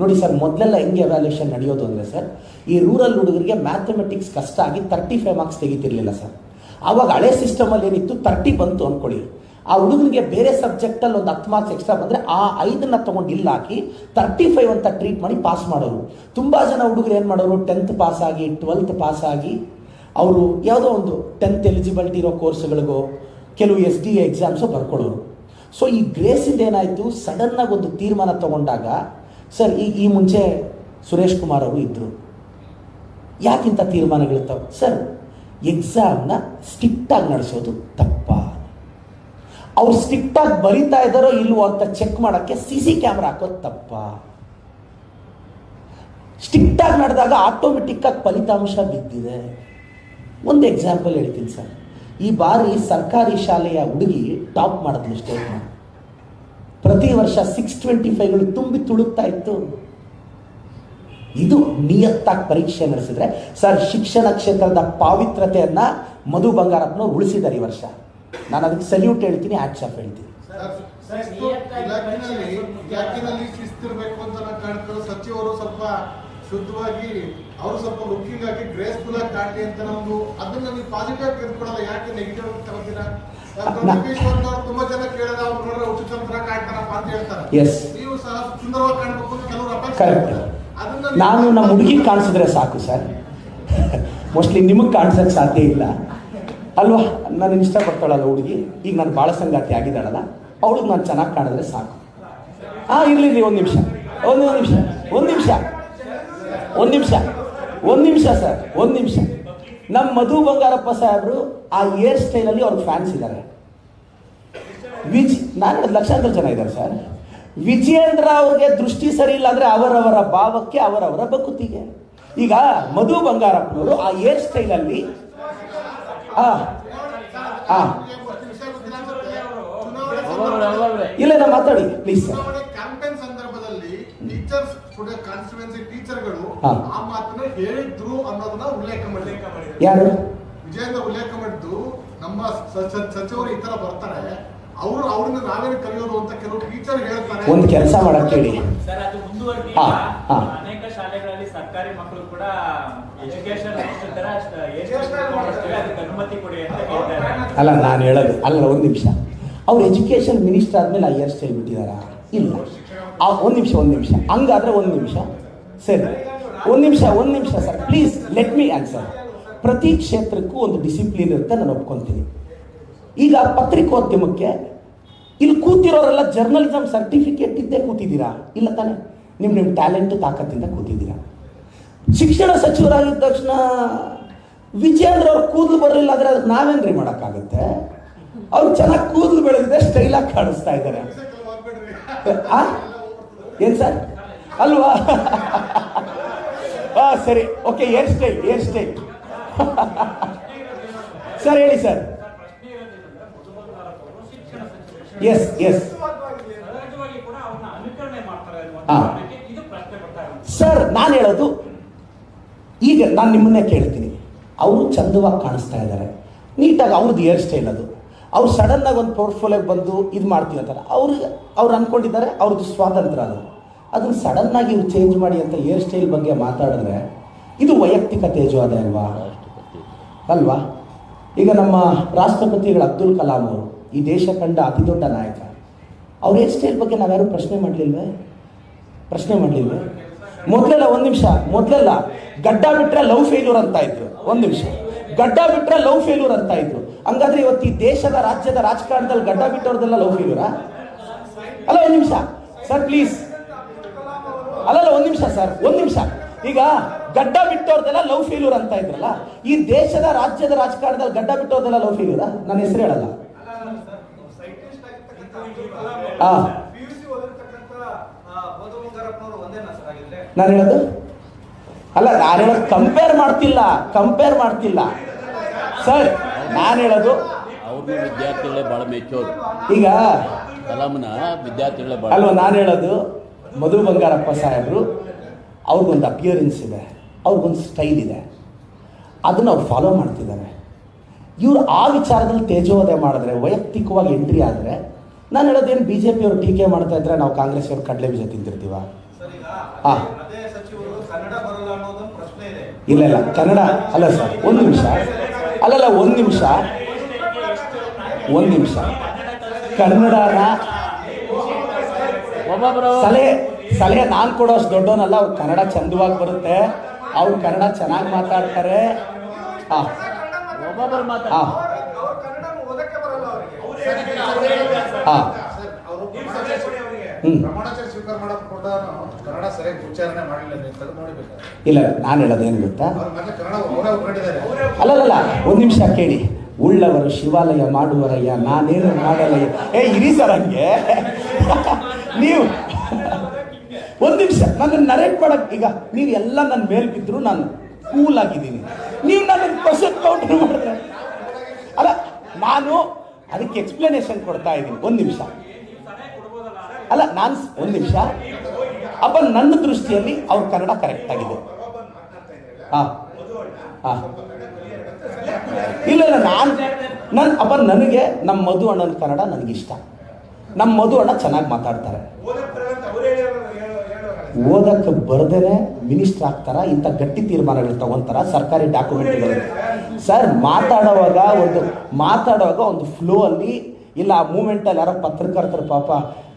ನೋಡಿ ಸರ್, ಮೊದಲೆಲ್ಲ ಹೆಂಗೆ ಎವ್ಯಾಲ್ಯೂಷನ್ ನಡೆಯೋದು ಅಂದರೆ ಸರ್, ಈ ರೂರಲ್ ಹುಡುಗರಿಗೆ ಮ್ಯಾಥಮೆಟಿಕ್ಸ್ ಕಷ್ಟ ಆಗಿ ತರ್ಟಿ ಫೈವ್ ಮಾರ್ಕ್ಸ್ ತೆಗಿತಿರ್ಲಿಲ್ಲ ಸರ್. ಆವಾಗ ಹಳೆ ಸಿಸ್ಟಮಲ್ಲಿ ಏನಿತ್ತು ತರ್ಟಿ ಬಂತು ಅಂದ್ಕೊಳ್ಳಿ ಆ ಹುಡುಗನಿಗೆ ಬೇರೆ ಸಬ್ಜೆಕ್ಟಲ್ಲಿ ಒಂದು ಹತ್ತು ಮಾರ್ಕ್ಸ್ ಎಕ್ಸ್ಟ್ರಾ ಬಂದರೆ ಆ ಐದನ್ನು ತೊಗೊಂಡು ಇಲ್ಲಿ ಹಾಕಿ ತರ್ಟಿ ಫೈವ್ ಅಂತ ಟ್ರೀಟ್ ಮಾಡಿ ಪಾಸ್ ಮಾಡೋರು. ತುಂಬ ಜನ ಹುಡುಗರು ಏನು ಮಾಡೋರು ಟೆಂತ್ ಪಾಸ್ ಆಗಿ ಟ್ವೆಲ್ತ್ ಪಾಸ್ ಆಗಿ, ಅವರು ಯಾವುದೋ ಒಂದು ಟೆಂತ್ ಎಲಿಜಿಬಿಲಿಟಿ ಇರೋ ಕೋರ್ಸ್ಗಳಿಗೋ ಕೆಲವು ಎಸ್ ಡಿ ಎಕ್ಸಾಮ್ಸು ಬರ್ಕೊಳ್ಳೋರು ಸೊ ಈ ಗ್ರೇಸಿಂದ ಏನಾಯಿತು ಸಡನ್ನಾಗಿ ಒಂದು ತೀರ್ಮಾನ ತಗೊಂಡಾಗ ಸರ್, ಈ ಈ ಮುಂಚೆ ಸುರೇಶ್ ಕುಮಾರ್ ಅವರು ಇದ್ದರು ಯಾಕಿಂತ ತೀರ್ಮಾನಗಳಿರ್ತಾವೆ? ಸರ್ ಎಕ್ಸಾಮ್ನ ಸ್ಟ್ರಿಕ್ಟಾಗಿ ನಡೆಸೋದು ತಪ್ಪ. ಅವ್ರು ಸ್ಟ್ರಿಕ್ಟಾಗಿ ಬರೀತಾ ಇದ್ದಾರೋ ಇಲ್ವೋ ಅಂತ ಚೆಕ್ ಮಾಡೋಕ್ಕೆ ಸಿ ಸಿ ಕ್ಯಾಮ್ರಾ ಹಾಕೋದು ತಪ್ಪ. ಸ್ಟ್ರಿಕ್ಟಾಗಿ ನಡೆದಾಗ ಆಟೋಮೆಟಿಕ್ಕಾಗಿ ಫಲಿತಾಂಶ ಬಿದ್ದಿದೆ. ಒಂದು ಎಕ್ಸಾಂಪಲ್ ಹೇಳ್ತೀನಿ ಸರ್. ಈ ಬಾರಿ ಸರ್ಕಾರಿ ಶಾಲೆಯ ಹುಡುಗಿ ಟಾಪ್ ಮಾಡಿದ್ಲು ಸ್ಟೇಟ್ನ ಪ್ರತಿ ವರ್ಷ ಸಿಕ್ಸ್ ಟ್ವೆಂಟಿ ಫೈವ್ಗಳು ತುಂಬಿ ತುಳುಕ್ತಾ ಇತ್ತು. ಇದು ನಿಯತ್ತಾಗಿ ಪರೀಕ್ಷೆ ನಡೆಸಿದ್ರೆ ಸರ್ ಶಿಕ್ಷಣ ಕ್ಷೇತ್ರದ ಪಾವಿತ್ರತೆಯನ್ನು ಮಧು ಬಂಗಾರಪ್ಪನ ಉಳಿಸಿದ್ದಾರೆ ಈ ವರ್ಷ. ನಾನು ಅದಕ್ಕೆ ಸಲ್ಯೂಟ್ ಹೇಳ್ತೀನಿ ಆಕ್ಷಪ್ ಆಫ್ ಹೇಳ್ತೀನಿ. ಸಚಿವರು ಸ್ವಲ್ಪ ಶುದ್ಧವಾಗಿ, ಅವರು ಸ್ವಲ್ಪ ಲುಕ್ಕಿಂಗ್ ಆಗಿ ಗ್ರೇಸ್ಫುಲ್ ಆಗಿ ಕಾಣಲಿ ಅಂತ ನಮ್ದು ಅದನ್ನ ನೀವು ಪಾಸಿಟಿವ್ ತೆಗೆದುಕೊಳ್ಳಲ್ಲ ಯಾಕೆ ನೆಗೆಟಿವ್ ತಗೋತೀರಾ ನೀವು- ನಾನು ನಮ್ಮ ಹುಡುಗಿ ಕಾಣಿಸಿದ್ರೆ ಸಾಕು ಸರ್. ಮೋಸ್ಟ್ಲಿ ನಿಮಗೆ ಕಾಣಿಸೋಕ್ಕೆ ಸಾಧ್ಯ ಇಲ್ಲ. ಅಲ್ವಾ? ನಾನು ಇಷ್ಟಪಡ್ತಾಳಲ್ಲ ಹುಡುಗಿ. ಈಗ ನಾನು ಭಾಳ ಸಂಗಾತಿ ಆಗಿದ್ದಾಳಲ್ಲ. ಅವಳಿಗೆ ನಾನು ಚೆನ್ನಾಗಿ ಕಾಣಿದ್ರೆ ಸಾಕು. ಹಾಂ ಇರಲಿ ಇರಲಿ ಒಂದು ನಿಮಿಷ. ಒಂದು ನಿಮಿಷ. ಒಂದು ನಿಮಿಷ. ಒಂದು ನಿಮಿಷ. ಒಂದು ನಿಮಿಷ ಸರ್. ಒಂದು ನಿಮಿಷ. ನಮ್ಮ ಮಧು ಬಂಗಾರಪ್ಪ ಸಾಹೇಬರು ಆ ಹೇರ್ ಸ್ಟೈಲಲ್ಲಿ ಅವ್ರಿಗೆ ಫ್ಯಾನ್ಸ್ ಇದ್ದಾರೆ ವಿಜ್ ನಾನು ಲಕ್ಷಾಂತರ ಜನ ಇದ್ದಾರೆ ಸರ್ ವಿಜಯೇಂದ್ರ ಅವ್ರಿಗೆ ದೃಷ್ಟಿ ಸರಿ ಇಲ್ಲ ಅಂದ್ರೆ ಅವರವರ ಭಾವಕ್ಕೆ ಅವರವರ ಬಕುತಿಗೆ ಈಗ ಮಧು ಬಂಗಾರಪ್ಪನವರು ಆ ಹೇರ್ ಸ್ಟೈಲಲ್ಲಿ ಇಲ್ಲ ನಾ ಮಾತಾಡಿ ಪ್ಲೀಸ್ ಸರ್ ಚುನಾವಣೆ ಸಂದರ್ಭದಲ್ಲಿ ಟೀಚರ್ಸ್ ಕಾನ್ಸ್ಟಿಟ್ಯೂನ್ಸಿ ಟೀಚರ್ಗಳು ಆ ಮಾತನ್ನ ಹೇಳಿದ್ರು ಅನ್ನೋದನ್ನ ಉಲ್ಲೇಖ ಮಾಡಿ ಯಾರು? ವಿಜಯೇಂದ್ರ ಉಲ್ಲೇಖ ಮಾಡಿದ್ದು ನಮ್ಮ ಸಚಿವರು ಈ ತರ ಬರ್ತಾರೆ. ಅವರು ಅವ್ರನ್ನ ನಾವೇನು ಕಲಿಯೋದು ಅಂತ ಕೆಲವು ಟೀಚರ್ ಹೇಳ್ತಾರೆ. ಒಂದು ಕೆಲಸ ಮಾಡಕ್ಕೆ ಹೇಳಿ ಸರ್ ಅದು ಮುಂದುವರೆದಿ ಹಾ, ಹಾ. ಅನೇಕ ಶಾಲೆಗಳಲ್ಲಿ ಸರ್ಕಾರಿ ಮಕ್ಕಳು ಕೂಡ ಎಜುಕೇಶನ್ ತರ ಅದಕ್ಕೆ ಅನುಮತಿ ಕೊಡಿ ಅಂತ ಹೇಳ್ತಾರೆ ಅಲ್ಲ ನಾನು ಹೇಳೋದು. ಅಲ್ಲ ಒಂದು ನಿಮಿಷ. ಅವ್ರು ಎಜುಕೇಷನ್ ಮಿನಿಸ್ಟರ್ ಆದಮೇಲೆ ಐ ಎಸ್ ಸ್ಟೈಲ್ ಬಿಟ್ಟಿದಾರಾ ಇಲ್ಲ ಒಂದು ನಿಮಿಷ ಒಂದು ನಿಮಿಷ. ಹಂಗಾದ್ರೆ ಒಂದು ನಿಮಿಷ. ಸರಿ. ಒಂದು ನಿಮಿಷ ಒಂದು ನಿಮಿಷ sir. Please let me answer ಪ್ರತಿ ಕ್ಷೇತ್ರಕ್ಕೂ ಒಂದು ಡಿಸಿಪ್ಲಿನ್ ಇರುತ್ತೆ ನಾನು ಒಪ್ಕೊತೀನಿ. ಈಗ ಪತ್ರಿಕೋದ್ಯಮಕ್ಕೆ ಇಲ್ಲಿ ಕೂತಿರೋರೆಲ್ಲ ಜರ್ನಲಿಸಮ್ ಸರ್ಟಿಫಿಕೇಟ್ ಇದ್ದೇ ಕೂತಿದ್ದೀರಾ? ಇಲ್ಲ ತಾನೆ. ನಿಮ್ಮ ನಿಮ್ಮ ಟ್ಯಾಲೆಂಟ್ ತಾಕತ್ತಿಂದ ಕೂತಿದ್ದೀರಾ? ಶಿಕ್ಷಣ ಸಚಿವರಾಗಿದ್ದ ತಕ್ಷಣ ವಿಜಯೇಂದ್ರ ಅವ್ರ ಕೂದಲು ಬರಲಿಲ್ಲ ಅಂದ್ರೆ ಅದಕ್ಕೆ ನಾವೇನ್ರಿ ಮಾಡೋಕ್ಕಾಗುತ್ತೆ? ಅವ್ರು ಚೆನ್ನಾಗಿ ಕೂದಲು ಬೆಳೆದಿದೆ ಸ್ಟೈಲಾಗಿ ಕಾಣಿಸ್ತಾ ಇದ್ದಾರೆ? ಏನ್ ಸರ್? ಅಲ್ವಾ? ಹಾಂ ಸರಿ. Okay air style air style. Sir ಹೇಳಿ ಸರ್ ಎಸ್ ಎಸ್ ಸರ್ ನಾನು ಹೇಳೋದು ಈಗ ನಾನು ನಿಮ್ಮನ್ನೇ ಕೇಳ್ತೀನಿ. ಅವರು ಚಂದವಾಗಿ ಕಾಣಿಸ್ತಾ ಇದ್ದಾರೆ ನೀಟಾಗಿ ಅವ್ರದ್ದು ಹೇರ್ ಸ್ಟೈಲ್ ಅದು. ಅವ್ರು ಸಡನ್ನಾಗಿ ಒಂದು ಪೋರ್ಟ್ಫೋಲಿಯೋಗೆ ಬಂದು ಇದು ಮಾಡ್ತೀವಿ ಅಂತಾರೆ. ಅವ್ರಿಗೆ ಅವ್ರು ಅಂದ್ಕೊಂಡಿದ್ದಾರೆ ಅವ್ರದ್ದು ಸ್ವಾತಂತ್ರ್ಯ ಅದು. ಅದನ್ನು ಸಡನ್ನಾಗಿ ಇವ್ರು ಚೇಂಜ್ ಮಾಡಿ ಅಂತ ಹೇರ್ ಸ್ಟೈಲ್ ಬಗ್ಗೆ ಮಾತಾಡಿದ್ರೆ ಇದು ವೈಯಕ್ತಿಕ ತೇಜವಾದ ಅಲ್ವಾ? ಅಲ್ವಾ? ಈಗ ನಮ್ಮ ರಾಷ್ಟ್ರಪತಿಗಳು ಅಬ್ದುಲ್ ಕಲಾಂ ಅವರು ಈ ದೇಶ ಕಂಡ ಅತಿ ದೊಡ್ಡ ನಾಯಕ, ಅವ್ರ ಹೇರ್ ಸ್ಟೈಲ್ ಬಗ್ಗೆ ನಾವ್ಯಾರು ಪ್ರಶ್ನೆ ಮಾಡಲಿಲ್ವೇ? ಪ್ರಶ್ನೆ ಮಾಡಲಿಲ್ವೇ? ಮೊದಲೆಲ್ಲ ಒಂದು ನಿಮಿಷ, ಮೊದಲೆಲ್ಲ ಗಡ್ಡ ಬಿಟ್ರೆ ಲವ್ ಫೇಲ್ಯೂರ್ ಅಂತ ಇದ್ರು. ಒಂದು ನಿಮಿಷ. ಗಡ್ಡ ಬಿಟ್ರೆ ಲವ್ ಫೇಲ್ಯೂರ್ ಅಂತ ಇದ್ರು. ಹಂಗಾದ್ರೆ ಇವತ್ತು ಈ ದೇಶದ, ರಾಜ್ಯದ ರಾಜಕಾರಣದಲ್ಲಿ ಗಡ್ಡ ಬಿಟ್ಟವ್ರದೆಲ್ಲ ಲವ್ ಫೇಲ್ಯೂರಾ ಅಲ್ಲ, ಒಂದು ನಿಮಿಷ. ಸರ್ ಪ್ಲೀಸ್ ಅಲ್ಲಲ್ಲ, ಒಂದು ನಿಮಿಷ, ಸರ್. ಒಂದು ನಿಮಿಷ. ಈಗ ಗಡ್ಡ ಬಿಟ್ಟವ್ರದೆಲ್ಲ ಲವ್ ಫೇಲ್ಯೂರ್ ಅಂತ ಇದ್ರಲ್ಲ ಈ ದೇಶದ ರಾಜ್ಯದ ರಾಜಕಾರಣದಲ್ಲಿ ಗಡ್ಡ ಬಿಟ್ಟವ್ರದೆಲ್ಲ ಲವ್ ಫೇಲ್ಯೂರಾ ನನ್ನ ಹೆಸರು ಹೇಳಲ್ಲ. ನಾನು ಹೇಳೋದು? ಅಲ್ಲ ನಾನು ಹೇಳೋದು ಕಂಪೇರ್ ಮಾಡ್ತಿಲ್ಲ ಕಂಪೇರ್ ಮಾಡ್ತಿಲ್ಲ. ಸರ್ ನಾನು ಹೇಳೋದು ಅವ್ರನ್ನೂ ವಿದ್ಯಾರ್ಥಿಗಳೇ ಬಹಳ ಈಗ ಕಲಾಮನ ವಿದ್ಯಾರ್ಥಿಗಳೇ ಬಹಳ ಅಲ್ವಾ ನಾನು ಹೇಳೋದು ಮಧು ಬಂಗಾರಪ್ಪ ಸಾಹೇಬ್ರು ಅವ್ರಿಗೊಂದು ಅಪಿಯರೆನ್ಸ್ ಇದೆ. ಅವ್ರಿಗೊಂದು ಸ್ಟೈಲ್ ಇದೆ. ಅದನ್ನು ಅವ್ರು ಫಾಲೋ ಮಾಡ್ತಿದ್ದಾರೆ. ಇವರು ಆ ವಿಚಾರದಲ್ಲಿ ತೇಜೋವಧೆ ಮಾಡಿದ್ರೆ ವೈಯಕ್ತಿಕವಾಗಿ ಎಂಟ್ರಿ ಆದರೆ ನಾನು ಹೇಳೋದೇನು ಬಿ ಜೆ ಪಿಯವರು ಟೀಕೆ ಮಾಡ್ತಾ ಇದ್ರೆ ನಾವು ಕಾಂಗ್ರೆಸ್ ಅವರು ಕಡಲೆ ಬೀಜ ತಿಂತಿರ್ತೀವ? ಸರ್ ಈಗ ಹಾ. ಇಲ್ಲ ಇಲ್ಲ. ಕನ್ನಡ ಅಲ್ಲ ಸರ್ ಒಂದು ನಿಮಿಷ. ಅಲ್ಲಲ್ಲ ಒಂದು ನಿಮಿಷ. ಒಂದು ನಿಮಿಷ. ಕನ್ನಡನ ಸಲಹೆ ಸಲಹೆ ನಾನು ಕೊಡೋಷ್ಟು ದೊಡ್ಡವನಲ್ಲ ಅವ್ರು ಕನ್ನಡ ಚಂದವಾಗಿ ಬರುತ್ತೆ. ಅವ್ರು ಕನ್ನಡ ಚೆನ್ನಾಗಿ ಮಾತಾಡ್ತಾರೆ. ಹಾಂ ಹಾಂ ಅವ್ರು ಕನ್ನಡ ಓದಕ್ಕೆ ಬರಲ್ಲ ಅವರಿಗೆ. ಹಾಂ ಇಲ್ಲ ನಾನು ಹೇಳೋದು ಏನು ಗೊತ್ತಾ? ಅವ್ರ ಕನ್ನಡ ಅವರೇ ಹೊರಟಿದ್ದಾರೆ ಅಲ್ಲಲ್ಲ ಒಂದು ನಿಮಿಷ ಕೇಳಿ. ಉಳ್ಳವರು ಶಿವಾಲಯ ಮಾಡುವರಯ್ಯ ನಾನೇನು ಮಾಡಲಯ್ಯ ಏ ಇರಿ ಸರ್ ಹಂಗೆ. ನೀವು ಒಂದು ನಿಮಿಷ ನನ್ನ ನರೇಟ್ ಮಾಡಕ್, ಈಗ ನೀವು ಎಲ್ಲ ನನ್ನ ಮೇಲೆ ಬಿದ್ದರು ನಾನು ಕೂಲ್ ಆಗಿದ್ದೀನಿ. ನೀವು ನನ್ನ ಕ್ವಶನ್ ಕೌಂಟರ್ ಮಾಡಿದ್ರೆ. ಅಲ್ಲ, ನಾನು ಅದಕ್ಕೆ ಎಕ್ಸ್ಪ್ಲನೇಷನ್ ಕೊಡ್ತಾ ಇದ್ದೀನಿ. ಒಂದು ನಿಮಿಷ. ಅಲ್ಲ, ನಾನು ಒಂದು ನಿಮಿಷ. ಅಪ್ಪ, ನನ್ನ ದೃಷ್ಟಿಯಲ್ಲಿ ಅವ್ರ ಕನ್ನಡ ಕರೆಕ್ಟ್ ಆಗಿದೆ. ಹಾಂ ಹಾಂ. ಇಲ್ಲ ಇಲ್ಲ, ನಾನು ನನ್ನ ಅಪ್ಪ, ನನಗೆ ನಮ್ಮ ಮಧು ಅಣ್ಣನ ಕನ್ನಡ ನನಗಿಷ್ಟ. ನಮ್ಮ ಮಧು ಅಣ್ಣ ಚೆನ್ನಾಗಿ ಮಾತಾಡ್ತಾರೆ. ಓದಕ್ಕೆ ಬರ್ದೇನೆ ಮಿನಿಸ್ಟರ್ ಆಗ್ತಾರ? ಇಂಥ ಗಟ್ಟಿ ತೀರ್ಮಾನಗಳು ತಗೊಂತಾರ ಸರ್ಕಾರಿ ಡಾಕ್ಯುಮೆಂಟ್ಗಳು ಸರ್ ಮಾತಾಡುವಾಗ ಒಂದು ಮಾತಾಡುವಾಗ ಒಂದು ಫ್ಲೋ ಅಲ್ಲಿ ಇಲ್ಲ, ಆ ಮೂಮೆಂಟಲ್ಲಿ ಯಾರೋ ಪತ್ರಕರ್ತರು ಪಾಪ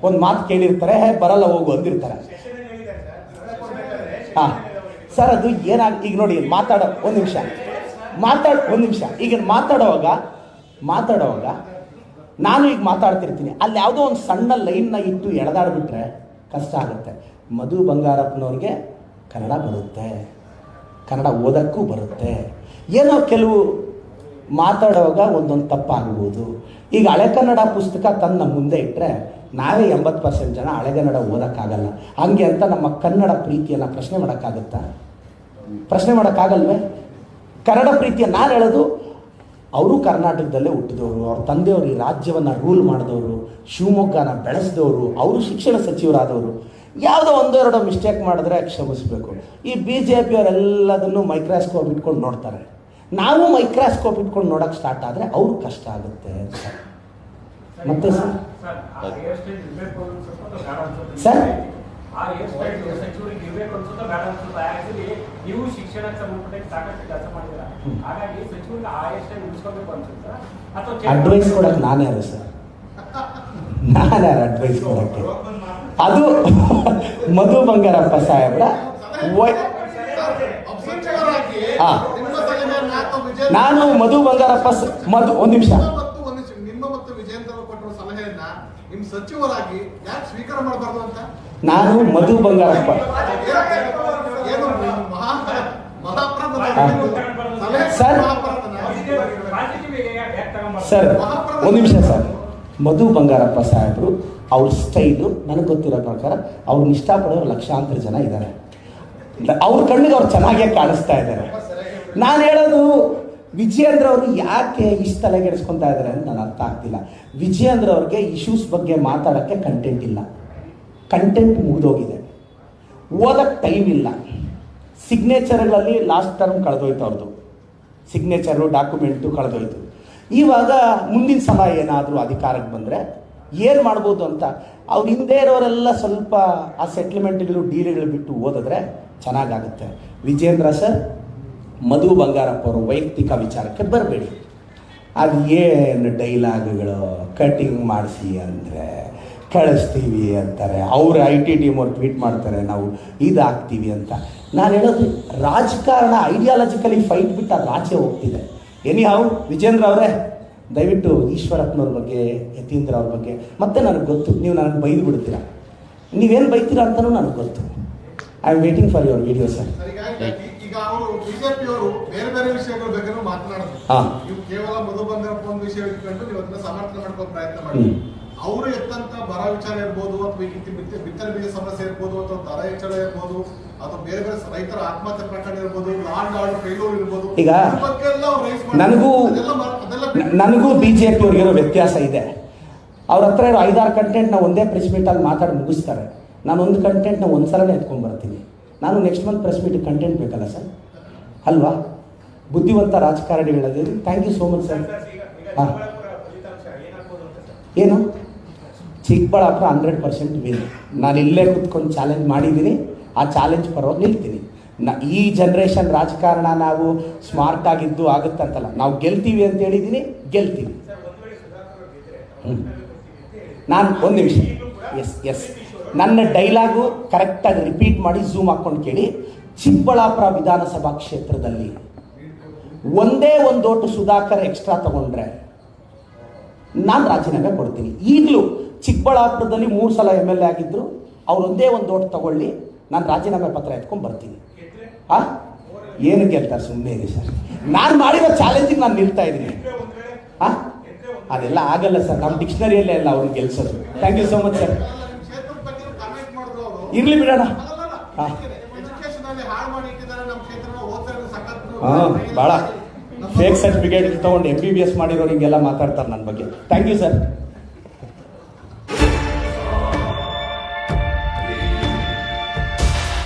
ಒಂದು ಮಾತು ಕೇಳಿರ್ತಾರೆ, ಹೇ, ಬರಲ್ಲ, ಹೋಗು ಅಂದಿರ್ತಾರೆ. ಹಾಂ. ಸರ್ ಅದು ಏನಾಗ ಈಗ ನೋಡಿ, ಮಾತಾಡೋ ಒಂದು ನಿಮಿಷ. ಮಾತಾಡ ಒಂದು ನಿಮಿಷ. ಈಗ ಮಾತಾಡುವಾಗ ಮಾತಾಡುವಾಗ ನಾನು ಈಗ ಮಾತಾಡ್ತಿರ್ತೀನಿ. ಅಲ್ಲಿ ಯಾವುದೋ ಒಂದು ಸಣ್ಣ ಲೈನ್ನ ಇಟ್ಟು ಎಳೆದಾಡ್ಬಿಟ್ರೆ ಕಷ್ಟ ಆಗುತ್ತೆ. ಮಧು ಬಂಗಾರಪ್ಪನವ್ರಿಗೆ ಕನ್ನಡ ಬರುತ್ತೆ. ಕನ್ನಡ ಓದೋಕ್ಕೂ ಬರುತ್ತೆ. ಏನೋ ಕೆಲವು ಮಾತಾಡುವಾಗ ಒಂದೊಂದು ತಪ್ಪಾಗ್ಬೋದು. ಈಗ ಹಳೆ ಕನ್ನಡ ಪುಸ್ತಕ ತನ್ನ ಮುಂದೆ ಇಟ್ಟರೆ ನಾವೇ ಎಂಬತ್ತು ಪರ್ಸೆಂಟ್ ಜನ ಹಳೆಗನ್ನಡ ಓದೋಕ್ಕಾಗಲ್ಲ. ಹಂಗೆ ಅಂತ ನಮ್ಮ ಕನ್ನಡ ಪ್ರೀತಿಯನ್ನು ಪ್ರಶ್ನೆ ಮಾಡೋಕ್ಕಾಗುತ್ತಾ? ಪ್ರಶ್ನೆ ಮಾಡೋಕ್ಕಾಗಲ್ವೇ? ಕನ್ನಡ ಪ್ರೀತಿಯ ನಾನು ಹೇಳೋದು, ಅವರು ಕರ್ನಾಟಕದಲ್ಲೇ ಹುಟ್ಟಿದವರು, ಅವ್ರ ತಂದೆಯವರು ಈ ರಾಜ್ಯವನ್ನು ರೂಲ್ ಮಾಡಿದವರು, ಶಿವಮೊಗ್ಗನ ಬೆಳೆಸಿದವರು, ಅವರು ಶಿಕ್ಷಣ ಸಚಿವರಾದವರು. ಯಾವುದೋ ಒಂದೆರಡು ಮಿಸ್ಟೇಕ್ ಮಾಡಿದ್ರೆ ಕ್ಷಮಿಸಬೇಕು. ಈ ಬಿ ಜೆ ಪಿಯವರೆಲ್ಲದನ್ನು ಮೈಕ್ರಾಸ್ಕೋಪ್ ಇಟ್ಕೊಂಡು ನೋಡ್ತಾರೆ. ನಾವು ಮೈಕ್ರಾಸ್ಕೋಪ್ ಇಟ್ಕೊಂಡು ನೋಡೋಕೆ ಸ್ಟಾರ್ಟ್ ಆದರೆ ಅವ್ರು ಕಷ್ಟ ಆಗುತ್ತೆ ಅಂತ. ಮತ್ತೆ ಸರ್ ಸರ್? ಆ ಹೇರ್ ಸ್ಟೈಲ್ ಸಚಿವರಿಗೆ ಅನ್ಸುತ್ತೋ ಬೇಡ ಅನ್ಸುತ್ತೋ ನೀವು ಶಿಕ್ಷಣಕ್ಕೆ ಸಂಬಂಧಪಟ್ಟ ಸಾಕಷ್ಟು ಕೆಲಸ ಮಾಡಿದ್ದೀರಾ? ಹಾಗಾಗಿ ಸಚಿವರಿಗೆ ಆ ಹೇರ್ ಸ್ಟೈಲ್ ಉಳಿಸ್ಕೋಬೇಕು ಅನ್ಸುತ್ತಾ? ಅಥವಾ ಅಡ್ವೈಸ್? ಕೊಡಕ್ಕೆ ನಾನು ಯಾರು ಸರ್ ನಾನು ಯಾರು ಅಡ್ವೈಸ್ ಕೊಡಕ್ಕೆ. ಅದು ಮಧು ಬಂಗಾರಪ್ಪ ಸಾಹೇಬ್ರ ವಿಜೇಂದ್ರ- ನಾನು ಮಧು ಬಂಗಾರಪ್ಪ ಸ- ಮಧು ಒಂದು ನಿಮಿಷ. ನಾನು ಮಧು ಬಂಗಾರಪ್ಪ. ಏನು ಮಹಾ ಮಹಾಪ್ರಭು ಹಾ. ಸರ್. ಸರ್ ಒಂದು ನಿಮಿಷ ಸರ್. ಮಧು ಬಂಗಾರಪ್ಪ ಸಾಹೇಬರು ಅವ್ರ ಸ್ಟೈಲು ನನಗೆ ಗೊತ್ತಿರೋ ಪ್ರಕಾರ ಅವ್ರನ್ನ ಇಷ್ಟಪಡೋರು ಲಕ್ಷಾಂತರ ಜನ ಇದ್ದಾರೆ ಅವ್ರ ಕಣ್ಣಿಗೆ ಅವ್ರು ಚೆನ್ನಾಗೇ ಕಾಣಿಸ್ತಾ ಇದ್ದಾರೆ ನಾನು ಹೇಳೋದು ವಿಜಯೇಂದ್ರ ಅವರು ಯಾಕೆ ಇಷ್ಟು ತಲೆಗೆಡಿಸ್ಕೊತಾ ಇದ್ದಾರೆ ಅಂತ ನಾನು ಅರ್ಥ ಆಗ್ತಿಲ್ಲ. ವಿಜಯೇಂದ್ರ ಅವ್ರಿಗೆ ಇಶ್ಯೂಸ್ ಬಗ್ಗೆ ಮಾತಾಡೋಕ್ಕೆ ಕಂಟೆಂಟ್ ಇಲ್ಲ. ಕಂಟೆಂಟ್ ಮುಗಿದೋಗಿದೆ. ಓದೋಕ್ಕೆ ಟೈಮ್ ಇಲ್ಲ. ಸಿಗ್ನೇಚರ್ಗಳಲ್ಲಿ ಲಾಸ್ಟ್ ಟರ್ಮ್ ಕಳೆದೋಯ್ತು ಅವ್ರದ್ದು ಸಿಗ್ನೇಚರು ಡಾಕ್ಯುಮೆಂಟು ಕಳೆದೋಯ್ತು. ಇವಾಗ ಮುಂದಿನ ಸಲ ಏನಾದರೂ ಅಧಿಕಾರಕ್ಕೆ ಬಂದರೆ ಏನು ಮಾಡ್ಬೋದು ಅಂತ ಅವ್ರ ಹಿಂದೆ ಇರೋರೆಲ್ಲ ಸ್ವಲ್ಪ ಆ ಸೆಟ್ಲ್ಮೆಂಟ್ಗಳು ಡೀಲ್ಗಳು ಬಿಟ್ಟು ಓದಿದ್ರೆ ಚೆನ್ನಾಗಾಗುತ್ತೆ. ವಿಜೇಂದ್ರ ಸರ್, ಮಧು ಬಂಗಾರಪ್ಪ ಅವರು ವೈಯಕ್ತಿಕ ವಿಚಾರಕ್ಕೆ ಬರಬೇಡಿ. ಅದು ಏನು ಡೈಲಾಗ್ಗಳು ಕಟಿಂಗ್ ಮಾಡಿಸಿ ಅಂದರೆ, ಕಳಿಸ್ತೀವಿ ಅಂತಾರೆ, ಅವ್ರು ಐ ಟಿ ಟೀಮ್ ಅವ್ರು ಟ್ವೀಟ್ ಮಾಡ್ತಾರೆ, ನಾವು ಇದಾಗ್ತೀವಿ ಅಂತ. ನಾನು ಹೇಳೋದು, ರಾಜಕಾರಣ ಐಡಿಯಾಲಜಿಕಲಿ ಫೈಟ್ ಬಿಟ್ಟು ಅದು ಆಚೆ ಹೋಗ್ತಿದೆ. ಎನಿ ಹೌ ವಿಜೇಂದ್ರ ಅವರೇ ದಯವಿಟ್ಟು ಈಶ್ವರತ್ನವ್ರ ಬಗ್ಗೆ ಯತೀಂದ್ರ ಅವ್ರ ಬಗ್ಗೆ ಮತ್ತೆ ನನಗೆ ಗೊತ್ತು ನೀವು ನನಗೆ ಬೈದು ಬಿಡ್ತೀರಾ? ನೀವೇನು ಬೈತೀರಾ ಅಂತಲೂ ನನಗೆ ಗೊತ್ತು. I am waiting for your video sir sir, ಈಗ- ಈಗ ಅವರು ಬಿಜೆಪಿಯವರು ಬೇರೆ ಬೇರೆ ವಿಷಯಗಳ ಬಗ್ಗೆನು ಮಾತನಾಡಿದ್ರು ಹಾ. ನೀವು ಕೇವಲ ಮದುವೆ ಬಂದಿರೋ ಒಂದು ವಿಷಯ ಇಟ್ಕೊಂಡು ನೀವು ಅದನ್ನ ಸಮರ್ಥನೆ ಮಾಡ್ಕೋ ಪ್ರಯತ್ನ ಮಾಡಿ. ಅವರು ಎತ್ತಂತ ಬರ ವಿಚಾರ ಇರ್ಬೋದು ಅಥವಾ ಬಿತ್ತನೆ ಬೀಜ ಸಮಸ್ಯೆ ಇರ್ಬೋದು ಅಥವಾ ದರ ಹೆಚ್ಚಳ ಇರ್ಬೋದು ಈಗ ನನಗೂ ನನಗೂ ಬಿ ಜೆ ಪಿಯವ್ರಿಗಿರೋ ವ್ಯತ್ಯಾಸ ಇದೆ. ಅವ್ರ ಹತ್ರ ಇರೋ ಐದಾರು ಕಂಟೆಂಟ್ನ ಒಂದೇ ಪ್ರೆಸ್ ಮೀಟಲ್ಲಿ ಮಾತಾಡಿ ಮುಗಿಸ್ತಾರೆ. ನಾನು ಒಂದು ಕಂಟೆಂಟ್ನ ಒಂದು ಸಲನೇ ಎತ್ಕೊಂಡು ಬರ್ತೀನಿ. ನಾನು ನೆಕ್ಸ್ಟ್ ಮಂತ್ ಪ್ರೆಸ್ ಮೀಟಿಗೆ ಕಂಟೆಂಟ್ ಬೇಕಲ್ಲ ಸರ್? ಅಲ್ವಾ? ಬುದ್ಧಿವಂತ ರಾಜಕಾರಣಿಗಳಿದ್ದೀರಿ thank you so much sir ಹಾಂ? ಏನು? ಚಿಕ್ಕಬಳ್ಳಾಪುರ ಹಂಡ್ರೆಡ್ ಪರ್ಸೆಂಟ್ ವಿನ್ ನಾನು ಇಲ್ಲೇ ಕುತ್ಕೊಂಡು ಚಾಲೆಂಜ್ ಮಾಡಿದ್ದೀನಿ. ಆ ಚಾಲೆಂಜ್ ಪರವಾಗಿ ನಿಲ್ತೀನಿ. ನ, ಈ ಜನ್ರೇಷನ್ ರಾಜಕಾರಣ ನಾವು ಸ್ಮಾರ್ಟ್ ಆಗಿದ್ದು ಆಗುತ್ತಂತಲ್ಲ. ನಾವು ಗೆಲ್ತೀವಿ ಅಂತ ಹೇಳಿದ್ದೀನಿ ಗೆಲ್ತೀವಿ. ಹ್ಞೂ ನಾನು ಒಂದು ನಿಮಿಷ. ಎಸ್ ಎಸ್ ನನ್ನ ಡೈಲಾಗು ಕರೆಕ್ಟಾಗಿ ರಿಪೀಟ್ ಮಾಡಿ ಝೂಮ್ ಹಾಕ್ಕೊಂಡು ಕೇಳಿ. ಚಿಕ್ಕಬಳ್ಳಾಪುರ ವಿಧಾನಸಭಾ ಕ್ಷೇತ್ರದಲ್ಲಿ ಒಂದೇ ಒಂದು ಓಟು ಸುಧಾಕರ್ ಎಕ್ಸ್ಟ್ರಾ ತಗೊಂಡ್ರೆ ನಾನು ರಾಜೀನಾಮೆ ಕೊಡ್ತೀನಿ. ಈಗಲೂ ಚಿಕ್ಕಬಳ್ಳಾಪುರದಲ್ಲಿ ಮೂರು ಸಲ ಎಂ ಎಲ್ ಎ ಆಗಿದ್ದರು ಅವ್ರು ಒಂದೇ ಒಂದು ಓಟ್ ತಗೊಳ್ಳಿ. ನಾನು ರಾಜೀನಾಮೆ ಪತ್ರ ಎತ್ಕೊಂಡು ಬರ್ತೀನಿ. ಹಾ ಏನು ಗೆಲ್ತಾರೆ ಸುಮ್ಮನೆ ಇದೆ ಸರ್. ನಾನು ಮಾಡಿರೋ ಚಾಲೆಂಜಿಗೆ ನಾನು ನಿಲ್ತಾ ಇದ್ದೀನಿ. ಹಾ ಅದೆಲ್ಲ ಆಗಲ್ಲ ಸರ್. ನಮ್ಮ ಡಿಕ್ಷನರಿಯಲ್ಲೇ ಅಲ್ಲ ಅವ್ರಿಗೆ ಗೆಲ್ಸೋದು. Thank you so much sir ಇರಲಿ ಬಿಡೋಣ. ಹಾ. ಭಾಳ ಫೇಕ್ ಸರ್ಟಿಫಿಕೇಟ್ ತೊಗೊಂಡು ಎಂ ಬಿ ಬಿ ಎಸ್ ಮಾಡಿರೋರು ಹಿಂಗೆಲ್ಲ ಮಾತಾಡ್ತಾರೆ ನನ್ನ ಬಗ್ಗೆ. Thank you sir